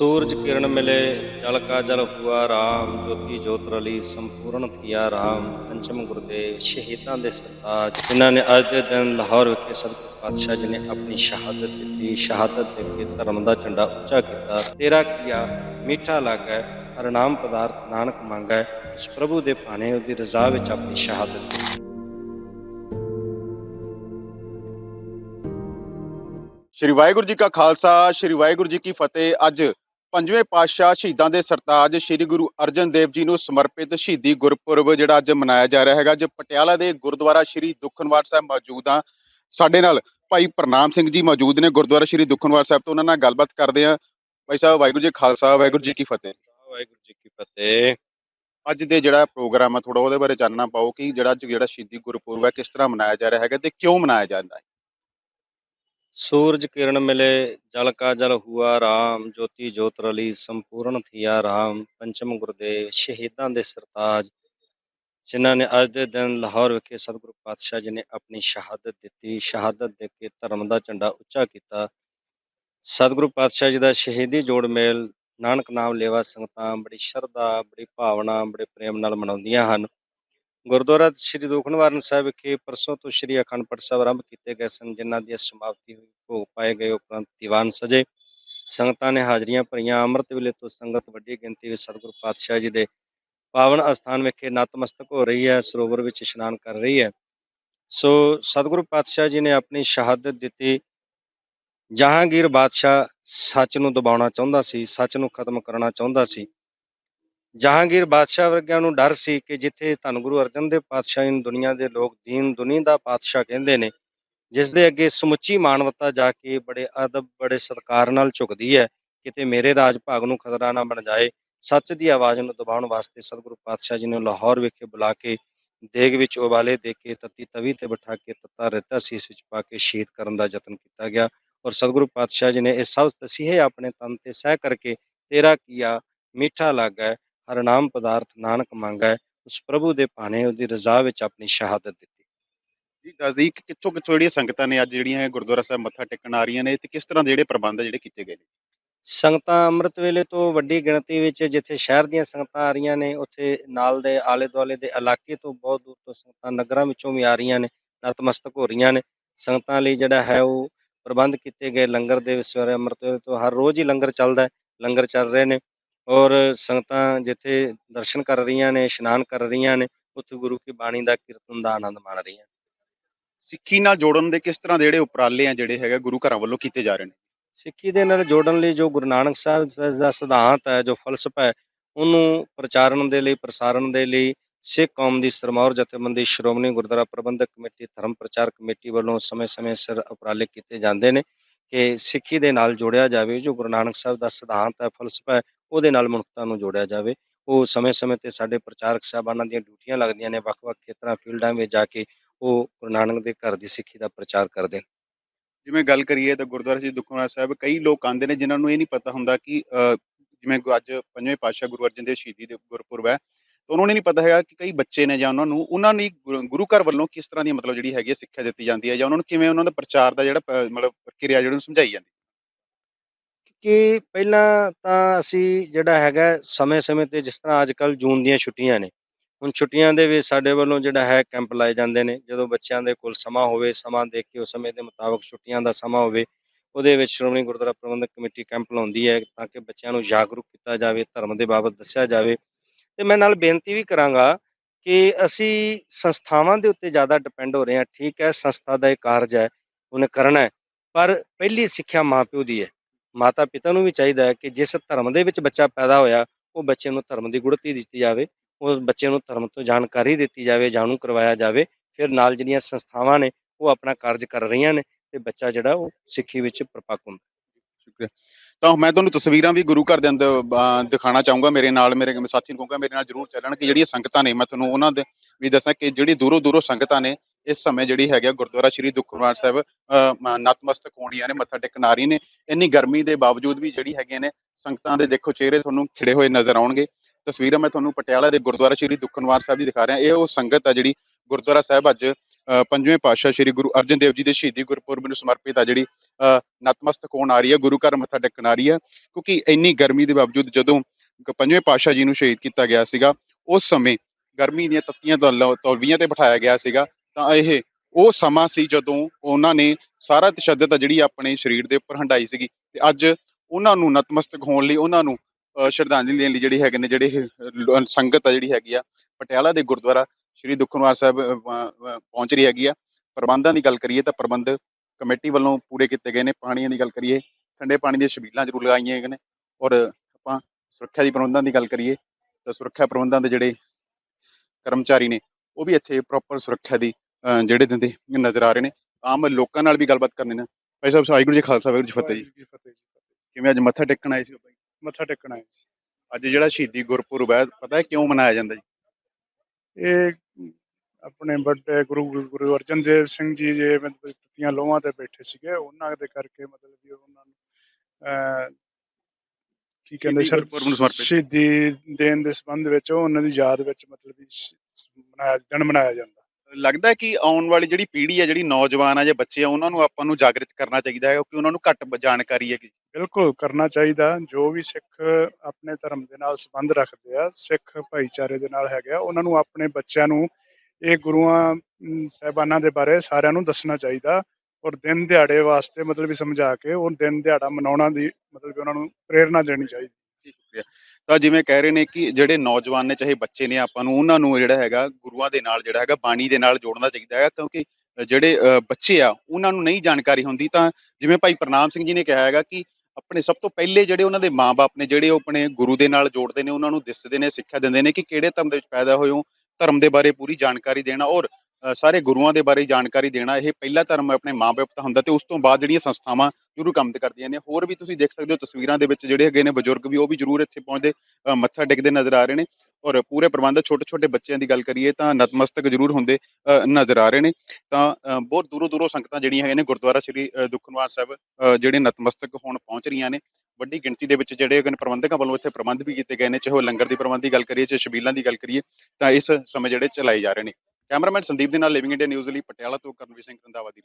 ਸੂਰਜ ਕਿਰਨ ਮਿਲੇ, ਜਲ ਕਾ ਜਲ ਹੁਆ ਰਾਮ, ਜੋਤੀ ਜੋਤ ਰਲੀ, ਸੰਪੂਰਨ ਥਿਆ ਰਾਮ ਪੰਚਮ ਗੁਰਦੇ ਸ਼ਹੀਦਾਂ ਦੇ ਸਰਤਾਜ। ਜਿਨ੍ਹਾਂ ਨੇ ਅੱਜ ਦੇ ਦਿਨ ਲਾਹੌਰ ਵਿਖੇ ਸਤਿ ਪਾਤਸ਼ਾਹ ਜੀ ਨੇ ਆਪਣੀ ਸ਼ਹਾਦਤ ਦਿੱਤੀ। ਸ਼ਹਾਦਤ ਦੇ ਕੇ ਧਰਮ ਦਾ ਝੰਡਾ ਉੱਚਾ ਕੀਤਾ। ਤੇਰਾ ਕੀਆ ਮਿੱਠਾ ਲੱਗਾ ਹਰਨਾਮ ਪਦਾਰਥ ਨਾਨਕ ਮੰਗੈ। ਇਸ ਪ੍ਰਭੂ ਦੇ ਭਾਣੇ ਉਹਦੀ ਰਜ਼ਾ ਵਿੱਚ ਆਪਣੀ ਸ਼ਹਾਦਤ ਸ਼੍ਰੀ ਵਾਹਿਗੁਰੂ ਜੀ ਕਾ ਖਾਲਸਾ, ਸ਼੍ਰੀ ਵਾਹਿਗੁਰੂ ਜੀ ਕੀ ਫਤਿਹ। ਅੱਜ ਪੰਜਵੇਂ ਪਾਤਸ਼ਾਹ ਸ਼ਹੀਦਾਂ ਦੇ ਸਰਤਾਜ ਸ਼੍ਰੀ ਗੁਰੂ ਅਰਜਨ ਦੇਵ ਜੀ ਨੂੰ ਸਮਰਪਿਤ ਸ਼ਹੀਦੀ ਗੁਰਪੁਰਬ ਜਿਹੜਾ ਅੱਜ ਮਨਾਇਆ ਜਾ ਰਿਹਾ ਹੈਗਾ ਅੱਜ ਪਟਿਆਲਾ ਦੇ ਗੁਰਦੁਆਰਾ ਸ਼੍ਰੀ ਦੁਖਨਵਾਰ ਸਾਹਿਬ ਮੌਜੂਦ ਆ। ਸਾਡੇ ਨਾਲ ਭਾਈ ਪ੍ਰਨਾਮ ਸਿੰਘ ਜੀ ਮੌਜੂਦ ਨੇ ਗੁਰਦੁਆਰਾ ਸ਼੍ਰੀ ਦੁਖਨਵਾਰ ਸਾਹਿਬ ਤੋਂ ਉਹਨਾਂ ਨਾਲ ਗੱਲਬਾਤ ਕਰਦੇ ਆ। ਭਾਈ ਸਾਹਿਬ ਵਾਹਿਗੁਰੂ ਜੀ ਖਾਲਸਾ ਵਾਹਿਗੁਰੂ ਜੀ ਕੀ ਫਤਿਹ। ਵਾਹਿਗੁਰੂ ਜੀ ਕੀ ਫਤਿਹ। ਅੱਜ ਦੇ ਜਿਹੜਾ ਪ੍ਰੋਗਰਾਮ ਆ ਥੋੜਾ ਉਹਦੇ ਬਾਰੇ ਜਾਨਣਾ ਪਾਓ ਕਿ ਜਿਹੜਾ ਅੱਜ ਜਿਹੜਾ ਸ਼ਹੀਦੀ ਗੁਰਪੁਰਬ ਹੈ ਕਿਸ ਤਰ੍ਹਾਂ ਮਨਾਇਆ ਜਾ ਰਿਹਾ ਹੈਗਾ ਤੇ ਕਿਉਂ ਮਨਾਇਆ ਜਾਂਦਾ ਹੈ। सूरज किरण मिले जल का जल हुआ राम ज्योति जोत रली संपूर्ण थिया राम पंचम ਗੁਰਦੇਵ ਸ਼ਹੀਦਾਂ ਦੇ ਸਰਤਾਜ ਜਿਨ੍ਹਾਂ ਨੇ ਅੱਜ ਦੇ ਦਿਨ ਲਾਹੌਰ ਵਿਖੇ ਸਤਿਗੁਰੂ ਪਾਤਸ਼ਾਹ ਜੀ ਨੇ ਆਪਣੀ ਸ਼ਹਾਦਤ ਦਿੱਤੀ ਸ਼ਹਾਦਤ ਦੇ ਕੇ ਧਰਮ ਦਾ ਝੰਡਾ ਉੱਚਾ ਕੀਤਾ ਸਤਿਗੁਰੂ ਪਾਤਸ਼ਾਹ ਜੀ ਦਾ ਸ਼ਹੀਦੀ ਜੋੜ ਮੇਲ ਨਾਨਕ ਨਾਮ ਲੇਵਾ ਸੰਗਤਾਂ ਬੜੀ ਸ਼ਰਧਾ ਬੜੀ ਭਾਵਨਾ ਬੜੇ ਪ੍ਰੇਮ ਨਾਲ ਮਨਾਉਂਦੀਆਂ ਹਨ ਗੁਰਦੁਆਰਾ ਸ੍ਰੀ ਦੁਖਨਿਵਾਰਨ ਸਾਹਿਬ ਵਿਖੇ ਪਰਸੋਂ ਤੋਂ ਸ੍ਰੀ ਅਖੰਡ ਪਾਠ ਸਾਹਿਬ ਆਰੰਭ ਕੀਤੇ ਗਏ ਸਨ, ਜਿਨ੍ਹਾਂ ਦੀ ਸਮਾਪਤੀ ਹੋਈ, ਭੋਗ ਪਾਏ ਗਏ ਉਪਰੰਤ ਦੀਵਾਨ ਸਜੇ। ਸੰਗਤਾਂ ਨੇ ਹਾਜ਼ਰੀਆਂ ਭਰੀਆਂ। ਅੰਮ੍ਰਿਤ ਵੇਲੇ ਤੋਂ ਸੰਗਤ ਵੱਡੀ ਗਿਣਤੀ ਵਿੱਚ ਸਤਿਗੁਰੂ ਪਾਤਸ਼ਾਹ ਜੀ ਦੇ ਪਾਵਨ ਅਸਥਾਨ ਵਿਖੇ ਨਤਮਸਤਕ ਹੋ ਰਹੀ ਹੈ, ਸਰੋਵਰ ਵਿੱਚ ਇਸ਼ਨਾਨ ਕਰ ਰਹੀ ਹੈ। ਸੋ ਸਤਿਗੁਰੂ ਪਾਤਸ਼ਾਹ ਜੀ ਨੇ ਆਪਣੀ ਸ਼ਹਾਦਤ ਦਿੱਤੀ। ਜਹਾਂਗੀਰ ਬਾਦਸ਼ਾਹ ਸੱਚ ਨੂੰ ਦਬਾਉਣਾ ਚਾਹੁੰਦਾ ਸੀ, ਸੱਚ ਨੂੰ ਖਤਮ ਕਰਨਾ ਚਾਹੁੰਦਾ ਸੀ। ਜਹਾਂਗੀਰ ਬਾਦਸ਼ਾਹ ਵਰਗਿਆਂ ਨੂੰ ਡਰ ਸੀ ਕਿ ਜਿੱਥੇ ਧੰਨ ਗੁਰੂ ਅਰਜਨ ਦੇਵ ਪਾਤਸ਼ਾਹ ਜੀ ਨੂੰ ਦੁਨੀਆ ਦੇ ਲੋਕ ਦੀਨ ਦੁਨੀ ਦਾ ਪਾਤਸ਼ਾਹ ਕਹਿੰਦੇ ਨੇ, ਜਿਸ ਦੇ ਅੱਗੇ ਸਮੁੱਚੀ ਮਾਨਵਤਾ ਜਾ ਕੇ ਬੜੇ ਅਦਬ, ਬੜੇ ਸਤਿਕਾਰ ਨਾਲ ਝੁਕਦੀ ਹੈ, ਕਿਤੇ ਮੇਰੇ ਰਾਜ ਭਾਗ ਨੂੰ ਖਤਰਾ ਨਾ ਬਣ ਜਾਏ, ਸੱਚ ਦੀ ਆਵਾਜ਼ ਨੂੰ ਦਬਾਉਣ ਵਾਸਤੇ ਸਤਿਗੁਰੂ ਪਾਤਸ਼ਾਹ ਜੀ ਨੂੰ ਲਾਹੌਰ ਵਿਖੇ ਬੁਲਾ ਕੇ ਦੇਗ ਵਿੱਚ ਉਬਾਲੇ ਦੇ ਕੇ ਤਤੀ ਤਵੀ ਤੇ ਬਿਠਾ ਕੇ ਤੱਤਾ ਰਹਿਤਾ ਸੀਸ ਵਿੱਚ ਪਾ ਕੇ ਸ਼ਹੀਦ ਕਰਨ ਦਾ ਯਤਨ ਕੀਤਾ ਗਿਆ ਔਰ ਸਤਿਗੁਰੂ ਪਾਤਸ਼ਾਹ ਜੀ ਨੇ ਇਹ ਸਭ ਤਸੀਹੇ ਆਪਣੇ ਤਨ ਤੇ ਸਹਿ ਕਰਕੇ ਤੇਰਾ ਕੀਆ ਮਿੱਠਾ ਲੱਗਾ ਹਰ ਨਾਮ ਪਦਾਰਥ ਨਾਨਕ ਮੰਗੈ ਉਸ ਪ੍ਰਭੂ ਦੇ ਭਾਣੇ ਉਹਦੀ ਰਜ਼ਾ ਵਿੱਚ ਆਪਣੀ ਸ਼ਹਾਦਤ ਦਿੱਤੀ। ਜੀ ਦੱਸਦੀ ਕਿ ਕਿੱਥੋਂ ਕਿੱਥੋਂ ਜਿਹੜੀਆਂ ਸੰਗਤਾਂ ਨੇ ਅੱਜ ਜਿਹੜੀਆਂ ਗੁਰਦੁਆਰਾ ਸਾਹਿਬ ਮੱਥਾ ਟੇਕਣ ਆ ਰਹੀਆਂ ਨੇ ਤੇ ਕਿਸ ਤਰ੍ਹਾਂ ਦੇ ਜਿਹੜੇ ਪ੍ਰਬੰਧ ਜਿਹੜੇ ਕੀਤੇ ਗਏ ਨੇ? ਸੰਗਤਾਂ ਅੰਮ੍ਰਿਤ ਵੇਲੇ ਤੋਂ ਵੱਡੀ ਗਿਣਤੀ ਵਿੱਚ ਜਿੱਥੇ ਸ਼ਹਿਰ ਦੀਆਂ ਸੰਗਤਾਂ ਆ ਰਹੀਆਂ ਨੇ ਉੱਥੇ ਨਾਲ ਦੇ ਆਲੇ ਦੁਆਲੇ ਦੇ ਇਲਾਕੇ ਤੋਂ ਬਹੁਤ ਦੂਰ ਤੋਂ ਸੰਗਤਾਂ ਨਗਰਾਂ ਵਿੱਚੋਂ ਵੀ ਆ ਰਹੀਆਂ ਨੇ ਨਤਮਸਤਕ ਹੋ ਰਹੀਆਂ ਨੇ। ਸੰਗਤਾਂ ਲਈ ਜਿਹੜਾ ਹੈ ਉਹ ਪ੍ਰਬੰਧ ਕੀਤੇ ਗਏ ਲੰਗਰ ਦੇ ਸਵੇਰੇ ਅੰਮ੍ਰਿਤ ਵੇਲੇ ਤੋਂ ਹਰ ਰੋਜ਼ ਹੀ ਲੰਗਰ ਚੱਲਦਾ ਹੈ ਲੰਗਰ ਚੱਲ ਰਹੇ ਨੇ। ਔਰ ਸੰਗਤਾਂ ਜਿੱਥੇ ਦਰਸ਼ਨ ਕਰ ਰਹੀਆਂ ਨੇ ਇਸ਼ਨਾਨ ਕਰ ਰਹੀਆਂ ਨੇ ਉੱਥੇ ਗੁਰੂ ਕੀ ਬਾਣੀ ਦਾ ਕੀਰਤਨ ਦਾ ਆਨੰਦ ਮਾਣ ਰਹੀਆਂ ਸਿੱਖੀ ਨਾਲ ਜੋੜਨ ਦੇ ਕਿਸ ਤਰ੍ਹਾਂ ਦੇ ਜਿਹੜੇ ਉਪਰਾਲੇ ਆ ਜਿਹੜੇ ਹੈਗੇ ਗੁਰੂ ਘਰਾਂ ਵੱਲੋਂ ਕੀਤੇ ਜਾ ਰਹੇ ਨੇ? ਸਿੱਖੀ ਦੇ ਨਾਲ ਜੋੜਨ ਲਈ ਜੋ ਗੁਰੂ ਨਾਨਕ ਸਾਹਿਬ ਦਾ ਸਿਧਾਂਤ ਹੈ ਜੋ ਫਲਸਫਾ ਹੈ ਉਹਨੂੰ ਪ੍ਰਚਾਰਨ ਦੇ ਲਈ ਪ੍ਰਸਾਰਣ ਦੇ ਲਈ ਸਿੱਖ ਕੌਮ ਦੀ ਸਰਮੌਰ ਜਥੇਬੰਦੀ ਸ਼੍ਰੋਮਣੀ ਗੁਰਦੁਆਰਾ ਪ੍ਰਬੰਧਕ ਕਮੇਟੀ ਧਰਮ ਪ੍ਰਚਾਰ ਕਮੇਟੀ ਵੱਲੋਂ ਸਮੇਂ-ਸਮੇਂ ਸਿਰ ਉਪਰਾਲੇ ਕੀਤੇ ਜਾਂਦੇ ਨੇ ਕਿ ਸਿੱਖੀ ਦੇ ਨਾਲ ਜੋੜਿਆ ਜਾਵੇ। ਜੋ ਗੁਰੂ ਨਾਨਕ ਸਾਹਿਬ ਦਾ ਸਿਧਾਂਤ ਹੈ ਫਲਸਫਾ ਹੈ ਉਹਦੇ ਨਾਲ ਮਨੁੱਖਤਾ ਨੂੰ ਜੋੜਿਆ ਜਾਵੇ। ਉਹ ਸਮੇਂ-ਸਮੇਂ ਤੇ ਸਾਡੇ ਪ੍ਰਚਾਰਕ ਸਾਹਿਬਾਨਾਂ ਦੀਆਂ ਡਿਊਟੀਆਂ ਲੱਗਦੀਆਂ ਨੇ, ਵੱਖ-ਵੱਖ ਖੇਤਰਾਂ, ਫੀਲਡਾਂ ਵਿੱਚ ਜਾ ਕੇ ਉਹ ਗੁਰੂ ਨਾਨਕ ਦੇ ਘਰ ਦੀ ਸਿੱਖੀ ਦਾ ਪ੍ਰਚਾਰ ਕਰਦੇ ਨੇ। ਜਿਵੇਂ ਗੱਲ ਕਰੀਏ ਤਾਂ ਗੁਰਦੁਆਰਾ ਜੀ ਦੁਖਨਿਵਾਰ ਸਾਹਿਬ ਕਈ ਲੋਕ ਆਉਂਦੇ ਨੇ ਜਿਨ੍ਹਾਂ ਨੂੰ ਇਹ ਨਹੀਂ ਪਤਾ ਹੁੰਦਾ ਕਿ ਜਿਵੇਂ ਗੁ- ਅੱਜ ਪੰਜਵੇਂ ਪਾਤਸ਼ਾਹ ਗੁਰੂ ਅਰਜਨ ਦੇਵ ਸ਼ਹੀਦੀ ਦੇ ਗੁਰਪੁਰਬ ਹੈ, ਤਾਂ ਉਹਨਾਂ ਨੂੰ ਨਹੀਂ ਪਤਾ ਹੈਗਾ ਕਿ ਕਈ ਬੱਚੇ ਨੇ ਜਾਂ ਉਹਨਾਂ ਨੂੰ ਉਹਨਾਂ ਨੂੰ ਗੁਰੂ- ਗੁਰੂ ਘਰ ਵੱਲੋਂ ਕਿਸ ਤਰ੍ਹਾਂ ਦੀ ਮਤਲਬ ਜਿਹੜੀ ਹੈਗੀ ਹੈ ਸਿੱਖਿਆ ਦਿੱਤੀ ਜਾਂਦੀ ਹੈ ਜਾਂ ਉਹਨਾਂ ਨੂੰ ਕਿਵੇਂ ਉਹਨਾਂ ਦਾ ਪ੍ਰਚਾਰ ਦਾ ਜਿਹੜਾ ਮਤਲਬ ਪ੍ਰਕਿਰਿਆ ਜਿਹੜੀ ਉਹਨੂੰ ਸਮਝਾਈ ਜਾਂਦੀ ਕਿ ਪਹਿਲਾਂ ਤਾਂ ਅਸੀਂ ਜਿਹੜਾ ਹੈਗਾ ਸਮੇਂ-ਸਮੇਂ ਤੇ ਜਿਸ ਤਰ੍ਹਾਂ ਅੱਜ ਕੱਲ੍ਹ ਜੂਨ ਦੀਆਂ ਛੁੱਟੀਆਂ ਨੇ, ਹੁਣ ਛੁੱਟੀਆਂ ਦੇ ਵਿੱਚ ਸਾਡੇ ਵੱਲੋਂ ਜਿਹੜਾ ਹੈ ਕੈਂਪ ਲਾਏ ਜਾਂਦੇ ਨੇ, ਜਦੋਂ ਬੱਚਿਆਂ ਦੇ ਕੋਲ ਸਮਾਂ ਹੋਵੇ, ਸਮਾਂ ਦੇਖ ਕੇ ਉਸ ਸਮੇਂ ਦੇ ਮੁਤਾਬਕ ਛੁੱਟੀਆਂ ਦਾ ਸਮਾਂ ਹੋਵੇ, ਉਹਦੇ ਵਿੱਚ ਸ਼੍ਰੋਮਣੀ ਗੁਰਦੁਆਰਾ ਪ੍ਰਬੰਧਕ ਕਮੇਟੀ ਕੈਂਪ ਲਾਉਂਦੀ ਹੈ ਤਾਂ ਕਿ ਬੱਚਿਆਂ ਨੂੰ ਜਾਗਰੂਕ ਕੀਤਾ ਜਾਵੇ, ਧਰਮ ਦੇ ਬਾਬਤ ਦੱਸਿਆ ਜਾਵੇ। ਤੇ ਮੈਂ ਨਾਲ ਬੇਨਤੀ ਵੀ ਕਰਾਂਗਾ ਕਿ ਅਸੀਂ ਸੰਸਥਾਵਾਂ ਦੇ ਉੱਤੇ ਜ਼ਿਆਦਾ ਡਿਪੈਂਡ ਹੋ ਰਹੇ ਹਾਂ। ਠੀਕ ਹੈ, ਸੰਸਥਾ ਦਾ ਇਹ ਕਾਰਜ ਹੈ, ਉਹਨੇ ਕਰਨਾ ਹੈ, ਪਰ ਪਹਿਲੀ ਸਿੱਖਿਆ ਮਾਪਿਓ ਦੀ ਹੈ। ਮਾਤਾ ਪਿਤਾ ਨੂੰ ਵੀ ਚਾਹੀਦਾ ਹੈ ਕਿ ਜਿਸ ਧਰਮ ਦੇ ਵਿੱਚ ਬੱਚਾ ਪੈਦਾ ਹੋਇਆ ਉਹ ਬੱਚੇ ਨੂੰ ਧਰਮ ਦੀ ਗੁੜਤੀ ਦਿੱਤੀ ਜਾਵੇ ਉਹ ਬੱਚੇ ਨੂੰ ਧਰਮ ਤੋਂ ਜਾਣਕਾਰੀ ਦਿੱਤੀ ਜਾਵੇ ਜਾਣੂ ਕਰਵਾਇਆ ਜਾਵੇ ਫਿਰ ਨਾਲ ਜਿਹੜੀਆਂ ਸੰਸਥਾਵਾਂ ਨੇ ਉਹ ਆਪਣਾ ਕਾਰਜ ਕਰ ਰਹੀਆਂ ਨੇ ਤੇ ਬੱਚਾ ਜਿਹੜਾ ਉਹ ਸਿੱਖੀ ਵਿੱਚ ਪ੍ਰਪੱਕ ਹੁੰਦਾ ਸ਼ੁਕਰੀਆ। ਤਾਂ ਮੈਂ ਤੁਹਾਨੂੰ ਤਸਵੀਰਾਂ ਵੀ ਗੁਰੂ ਘਰ ਦੇ ਅੰਦਰ ਅਹ, ਦਿਖਾਉਣਾ ਚਾਹੂੰਗਾ ਮੇਰੇ ਨਾਲ ਮੇਰੇ ਸਾਥੀ ਨੂੰ ਕਹੂੰਗਾ ਮੇਰੇ ਨਾਲ ਜਰੂਰ ਚੱਲਣ ਕਿ ਜਿਹੜੀਆਂ ਸੰਗਤਾਂ ਨੇ ਮੈਂ ਤੁਹਾਨੂੰ ਉਹਨਾਂ ਦੇ ਵੀ ਦੱਸਾਂ ਕਿ ਜਿਹੜੀ ਦੂਰੋਂ ਦੂਰੋਂ ਸੰਗਤਾਂ ਨੇ ਇਸ ਸਮੇਂ ਜਿਹੜੀ ਹੈਗਾ ਗੁਰਦੁਆਰਾ ਸ਼੍ਰੀ ਦੁਖਨਿਵਾਰ ਸਾਹਿਬ ਅਹ, ਨਤਮਸਤਕ ਹੋਣੀਆਂ ਨੇ ਮੱਥਾ ਟੇਕਣ ਆ ਰਹੀਆਂ ਨੇ। ਇੰਨੀ ਗਰਮੀ ਦੇ ਬਾਵਜੂਦ ਵੀ ਜਿਹੜੀ ਹੈਗੀਆਂ ਨੇ ਸੰਗਤਾਂ ਦੇ ਦੇਖੋ ਚਿਹਰੇ ਤੁਹਾਨੂੰ ਖਿੜੇ ਹੋਏ ਨਜ਼ਰ ਆਉਣਗੇ। ਤਸਵੀਰਾਂ ਮੈਂ ਤੁਹਾਨੂੰ ਪਟਿਆਲਾ ਦੇ ਗੁਰਦੁਆਰਾ ਸ਼੍ਰੀ ਦੁਖਨਿਵਾਰ ਸਾਹਿਬ ਦੀ ਦਿਖਾ ਰਿਹਾ। ਇਹ ਉਹ ਸੰਗਤ ਆ ਜਿਹੜੀ ਗੁਰਦੁਆਰਾ ਸਾਹਿਬ ਅੱਜ ਅਹ, ਪੰਜਵੇਂ ਪਾਤਸ਼ਾਹ ਸ਼੍ਰੀ ਗੁਰੂ ਅਰਜਨ ਦੇਵ ਜੀ ਦੇ ਸ਼ਹੀਦੀ ਗੁਰਪੁਰਬ ਨੂੰ ਸਮਰਪਿਤ ਆ ਜਿਹੜੀ ਅ, ਨਤਮਸਤਕ ਹੋਣ ਆ ਰਹੀ ਹੈ ਗੁਰੂ ਘਰ ਮੱਥਾ ਟੇਕਣ ਆ ਰਹੀ ਹੈ। ਕਿਉਂਕਿ ਇੰਨੀ ਗਰਮੀ ਦੇ ਬਾਵਜੂਦ ਜਦੋਂ ਪੰਜਵੇਂ ਪਾਤਸ਼ਾਹ ਜੀ ਨੂੰ ਸ਼ਹੀਦ ਕੀਤਾ ਗਿਆ ਸੀਗਾ ਉਸ ਸਮੇਂ ਗਰਮੀ ਦੀਆਂ ਤੱਤੀਆਂ ਤੌਲ- ਤੌਲਵੀਆਂ ਤੇ ਬਿਠਾਇਆ ਗਿਆ ਸੀਗਾ। ਤਾਂ ਇਹ ਉਹ ਸਮਾਂ ਸੀ ਜਦੋਂ ਉਹਨਾਂ ਨੇ ਸਾਰਾ ਤਸ਼ੱਦਦ ਆ ਜਿਹੜੀ ਆਪਣੇ ਸਰੀਰ ਦੇ ਉੱਪਰ ਹੰਡਾਈ ਸੀਗੀ ਤੇ ਅੱਜ ਉਹਨਾਂ ਨੂੰ ਨਤਮਸਤਕ ਹੋਣ ਲਈ ਉਹਨਾਂ ਨੂੰ ਸ਼ਰਧਾਂਜਲੀ ਦੇਣ ਲਈ ਜਿਹੜੀ ਹੈਗੇ ਨੇ, ਜਿਹੜੇ ਸੰਗਤ ਆ ਜਿਹੜੀ ਹੈਗੀ ਆ, ਪਟਿਆਲਾ ਦੇ ਗੁਰਦੁਆਰਾ ਸ੍ਰੀ ਦੁਖਨਿਵਾਰ ਸਾਹਿਬ ਪਹੁੰਚ ਰਹੀ ਹੈਗੀ ਆ। ਪ੍ਰਬੰਧਾਂ ਦੀ ਗੱਲ ਕਰੀਏ ਤਾਂ ਪ੍ਰਬੰਧ ਕਮੇਟੀ ਵੱਲੋਂ ਪੂਰੇ ਕੀਤੇ ਗਏ ਨੇ। ਪਾਣੀਆਂ ਦੀ ਗੱਲ ਕਰੀਏ, ਠੰਡੇ ਪਾਣੀ ਦੀਆਂ ਛਬੀਲਾਂ ਜ਼ਰੂਰ ਲਗਾਈਆਂ ਹੈਗੀਆਂ ਨੇ ਔਰ ਆਪਾਂ ਸੁਰੱਖਿਆ ਦੀ ਪ੍ਰਬੰਧਾਂ ਦੀ ਗੱਲ ਕਰੀਏ ਤਾਂ ਸੁਰੱਖਿਆ ਪ੍ਰਬੰਧਾਂ ਦੇ ਜਿਹੜੇ ਕਰਮਚਾਰੀ ਨੇ, ਉਹ ਵੀ ਇੱਥੇ ਪ੍ਰੋਪਰ ਸੁਰੱਖਿਆ ਦੀ ਜਿਹੜੇ ਦਿੰਦੇ ਨਜ਼ਰ ਆ ਰਹੇ ਨੇ ਆਮ ਲੋਕਾਂ ਨਾਲ ਵੀ ਗੱਲਬਾਤ ਕਰਨੀ ਨੇ। ਭਾਈ ਸਾਹਿਬ ਵਾਹਿਗੁਰੂ ਜੀ ਖਾਲਸਾ ਵਾਹਿਗੁਰੂ ਜੀ ਫਤਿਹ ਜੀ। ਕਿਵੇਂ ਅੱਜ ਮੱਥਾ ਟੇਕਣ ਆਏ ਸੀ ਜੀ ਮੱਥਾ ਟੇਕਣਾ ਹੈ ਅੱਜ ਜਿਹੜਾ ਸ਼ਹੀਦੀ ਗੁਰਪੁਰਬ ਹੈ ਪਤਾ ਹੈ ਕਿਉਂ ਮਨਾਇਆ ਜਾਂਦਾ ਜੀ? ਇਹ ਆਪਣੇ ਵੱਡੇ ਗੁਰੂ ਗੁਰੂ ਅਰਜਨ ਦੇਵ ਸਿੰਘ ਜੀ ਜੇ ਮਤਲਬ ਲੋਹਾਂ ਤੇ ਬੈਠੇ ਸੀਗੇ। ਉਹਨਾਂ ਦੇ ਕਰਕੇ ਮਤਲਬ ਵੀ ਉਹਨਾਂ ਨੂੰ ਕੀ ਕਹਿੰਦੇ ਸਮਰਪਿਤ। ਸ਼ਹੀਦੀ ਦੇਣ ਦੇ ਸੰਬੰਧ ਵਿੱਚ ਉਹ ਉਹਨਾਂ ਦੀ ਯਾਦ ਵਿੱਚ ਮਤਲਬ ਵੀ ਮਨਾਇਆ ਦਿਨ ਮਨਾਇਆ ਜਾਂਦਾ। ਲੱਗਦਾ ਕਿ ਆਉਣ ਵਾਲੀ ਜਿਹੜੀ ਪੀੜ੍ਹੀ ਹੈ ਜਿਹੜੀ ਨੌਜਵਾਨ ਆ ਜਾਂ ਬੱਚੇ ਆ ਉਹਨਾਂ ਨੂੰ ਆਪਾਂ ਨੂੰ ਜਾਗਰਿਤ ਕਰਨਾ ਚਾਹੀਦਾ ਹੈ ਕਿਉਂਕਿ ਉਹਨਾਂ ਨੂੰ ਘੱਟ ਜਾਣਕਾਰੀ ਹੈ ਬਿਲਕੁਲ ਕਰਨਾ ਚਾਹੀਦਾ। ਜੋ ਵੀ ਸਿੱਖ ਆਪਣੇ ਧਰਮ ਦੇ ਨਾਲ ਸੰਬੰਧ ਰੱਖਦੇ ਆ ਸਿੱਖ ਭਾਈਚਾਰੇ ਦੇ ਨਾਲ ਹੈਗੇ ਆ ਉਹਨਾਂ ਨੂੰ ਆਪਣੇ ਬੱਚਿਆਂ ਨੂੰ ਇਹ ਗੁਰੂਆਂ ਸਾਹਿਬਾਨਾਂ ਦੇ ਬਾਰੇ ਸਾਰਿਆਂ ਨੂੰ ਦੱਸਣਾ ਚਾਹੀਦਾ ਔਰ ਦਿਨ ਦਿਹਾੜੇ ਵਾਸਤੇ ਮਤਲਬ ਵੀ ਸਮਝਾ ਕੇ ਉਹ ਦਿਨ ਦਿਹਾੜਾ ਮਨਾਉਣਾ ਦੀ ਮਤਲਬ ਕਿ ਉਹਨਾਂ ਨੂੰ ਪ੍ਰੇਰਣਾ ਦੇਣੀ ਚਾਹੀਦੀ। ਸ਼ੁਕਰੀਆ। ਤਾਂ ਜਿਵੇਂ ਕਹਿ ਰਹੇ ਨੇ ਕਿ ਜਿਹੜੇ ਨੌਜਵਾਨ ਨੇ, ਚਾਹੇ ਬੱਚੇ ਨੇ, ਆਪਾਂ ਨੂੰ ਉਹਨਾਂ ਨੂੰ ਜਿਹੜਾ ਹੈਗਾ ਗੁਰੂਆਂ ਦੇ ਨਾਲ, ਜਿਹੜਾ ਹੈਗਾ ਬਾਣੀ ਦੇ ਨਾਲ ਜੋੜਨਾ ਚਾਹੀਦਾ ਹੈ, ਕਿਉਂਕਿ ਜਿਹੜੇ ਬੱਚੇ ਆ, ਉਹਨਾਂ ਨੂੰ ਨਹੀਂ ਜਾਣਕਾਰੀ ਹੁੰਦੀ ਤਾਂ ਜਿਵੇਂ ਭਾਈ ਪ੍ਰਨਾਮ ਸਿੰਘ ਜੀ ਨੇ ਕਿਹਾ ਹੈਗਾ ਕਿ ਆਪਣੇ ਸਭ ਤੋਂ ਪਹਿਲੇ ਜਿਹੜੇ ਉਹਨਾਂ ਦੇ ਮਾਪੇ ਨੇ, ਜਿਹੜੇ ਉਹ ਆਪਣੇ ਗੁਰੂ ਦੇ ਨਾਲ ਜੋੜਦੇ ਨੇ, ਉਹਨਾਂ ਨੂੰ ਦਿਸਦੇ ਨੇ, ਸਿੱਖਿਆ ਦਿੰਦੇ ਨੇ ਕਿ ਕਿਹੜੇ ਧਰਮ ਦੇ ਵਿੱਚ ਪੈਦਾ ਹੋਏ ਹੋ, ਧਰਮ ਦੇ ਬਾਰੇ ਪੂਰੀ ਜਾਣਕਾਰੀ ਦੇਣਾ ਔਰ ਸਾਰੇ ਗੁਰੂਆਂ ਦੇ ਬਾਰੇ ਜਾਣਕਾਰੀ ਦੇਣਾ ਇਹ ਪਹਿਲਾ ਧਰਮ ਆਪਣੇ ਮਾਪੇ ਦਾ ਹੁੰਦਾ ਤੇ ਉਸ ਤੋਂ ਬਾਅਦ ਜਿਹੜੀਆਂ ਸੰਸਥਾਵਾਂ ਜ਼ਰੂਰ ਕੰਮ ਕਰਦੀਆਂ ਨੇ। ਹੋਰ ਵੀ ਤੁਸੀਂ ਦੇਖ ਸਕਦੇ ਹੋ ਤਸਵੀਰਾਂ ਦੇ ਵਿੱਚ ਜਿਹੜੇ ਹੈਗੇ ਨੇ ਬਜ਼ੁਰਗ ਵੀ ਉਹ ਵੀ ਜ਼ਰੂਰ ਇੱਥੇ ਪਹੁੰਚਦੇ ਮੱਥਾ ਟੇਕਦੇ ਨਜ਼ਰ ਆ ਰਹੇ ਨੇ। ਔਰ ਪੂਰੇ ਪ੍ਰਬੰਧ ਛੋਟੇ ਛੋਟੇ ਬੱਚਿਆਂ ਦੀ ਗੱਲ ਕਰੀਏ ਤਾਂ ਨਤਮਸਤਕ ਜ਼ਰੂਰ ਹੁੰਦੇ ਨਜ਼ਰ ਆ ਰਹੇ ਨੇ। ਤਾਂ ਬਹੁਤ ਦੂਰੋਂ ਦੂਰੋਂ ਸੰਗਤਾਂ ਜਿਹੜੀਆਂ ਹੈਗੀਆਂ ਨੇ ਗੁਰਦੁਆਰਾ ਸ੍ਰੀ ਅ, ਦੁਖਨਿਵਾਰ ਸਾਹਿਬ ਜਿਹੜੇ ਨਤਮਸਤਕ ਹੋਣ ਪਹੁੰਚ ਰਹੀਆਂ ਨੇ ਵੱਡੀ ਗਿਣਤੀ ਦੇ ਵਿੱਚ ਜਿਹੜੇ ਹੈਗੇ ਨੇ ਪ੍ਰਬੰਧਕਾਂ ਵੱਲੋਂ ਇੱਥੇ ਪ੍ਰਬੰਧ ਵੀ ਕੀਤੇ ਗਏ ਨੇ ਚਾਹੇ ਉਹ ਲੰਗਰ ਦੀ ਪ੍ਰਬੰਧ ਦੀ ਗੱਲ ਕਰੀਏ ਚਾਹੇ ਛਬੀਲਾਂ ਦੀ ਗੱਲ ਕਰੀਏ ਤਾਂ ਇਸ ਸਮੇਂ ਜਿਹੜੇ ਚਲਾਏ ਜਾ ਰਹੇ ਨੇ। ਕੈਮਰਾਮੈਨ ਸੰਦੀਪ ਦੇ ਨਾਲ ਲਿਵਿੰਗ ਇੰਡੀਆ ਨਿਊਜ਼ ਲਈ ਪਟਿਆਲਾ ਤੋਂ ਕਰਨਵੀਰ ਸਿੰਘ ਰੰਧਾਵਾ ਦੀ